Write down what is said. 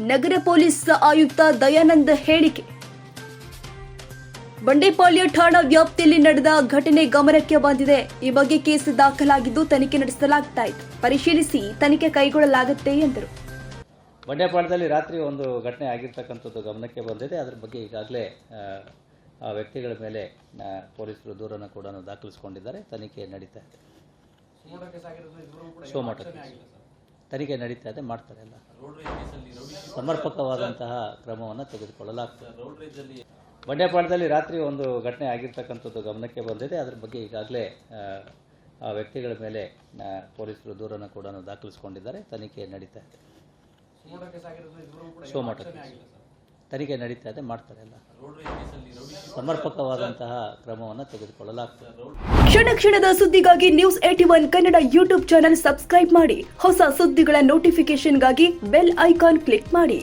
ನಗರ police ಆಯುಕ್ತ ದಯಾನಂದ್ ಹೇಳಿಕೆ. ಬಂಡೀಪಾಳ್ಯ ಠಾಣಾ ವ್ಯಾಪ್ತಿಯಲ್ಲಿ ನಡೆದ ಘಟನೆ ಗಮನಕ್ಕೆ ಬಂದಿದೆ. ಈ ಬಗ್ಗೆ ಕೇಸ್ ದಾಖಲಾಗಿದ್ದು ತನಿಖೆ ನಡೆಸಲಾಗ್ತಾ ಇತ್ತು ಪರಿಶೀಲಿಸಿ ತನಿಖೆ ಕೈಗೊಳ್ಳಲಾಗುತ್ತೆ ಎಂದರು. ಬಂಡೆಪಾಳ್ಯದಲ್ಲಿ ರಾತ್ರಿ ಒಂದು ಘಟನೆ ಆಗಿರ್ತಕ್ಕಂಥದ್ದು ಗಮನಕ್ಕೆ ಬಂದಿದೆ. ಅದರ ಬಗ್ಗೆ ಈಗಾಗಲೇ ಆ, ಆ ವ್ಯಕ್ತಿಗಳ ಮೇಲೆ ಪೊಲೀಸರು ದೂರನ್ನು ಕೂಡ ದಾಖಲಿಸಿಕೊಂಡಿದ್ದಾರೆ. ತನಿಖೆ ನಡೀತಾ ಇದೆ. ಶಿವಮೊಗ್ಗ. ತನಿಖೆ ನಡೀತಾ ಇದೆ. ಮಾಡ್ತಾರೆ ಎಲ್ಲ. ಸಮರ್ಪಕವಾದಂತಹ ಕ್ರಮವನ್ನು ತೆಗೆದುಕೊಳ್ಳಲಾಗ್ತದೆ. ಬಂಡೆಪಾಳದಲ್ಲಿ ರಾತ್ರಿ ಒಂದು ಘಟನೆ ಆಗಿರ್ತಕ್ಕಂಥದ್ದು ಗಮನಕ್ಕೆ ಬಂದಿದೆ. ಅದ್ರ ಬಗ್ಗೆ ಈಗಾಗಲೇ ಆ, ವ್ಯಕ್ತಿಗಳ ಮೇಲೆ ಪೊಲೀಸರು ದೂರನ್ನು ಕೂಡ ದಾಖಲಿಸಿಕೊಂಡಿದ್ದಾರೆ. ತನಿಖೆ ನಡೀತಾ ಇದೆ. ಕೇಸ್. ತನಿಖೆ ನಡೀತಾ ಇದೆ, ಮಾಡ್ತಾರೆ ಎಲ್ಲ. ಸಮರ್ಪಕವಾದಂತಹ ಕ್ರಮವನ್ನು ತೆಗೆದುಕೊಳ್ಳಲಾಗ್ತದೆ. ಕ್ಷಣ ಕ್ಷಣದ ಸುದ್ದಿಗಾಗಿ news eighty one Kannada YouTube channel subscribe ಮಾಡಿ. ಹೊಸ ಸುದ್ದಿಗಳ ನೋಟಿಫಿಕೇಶನ್ಗಾಗಿ ಬೆಲ್ ಐಕಾನ್ ಕ್ಲಿಕ್ ಮಾಡಿ.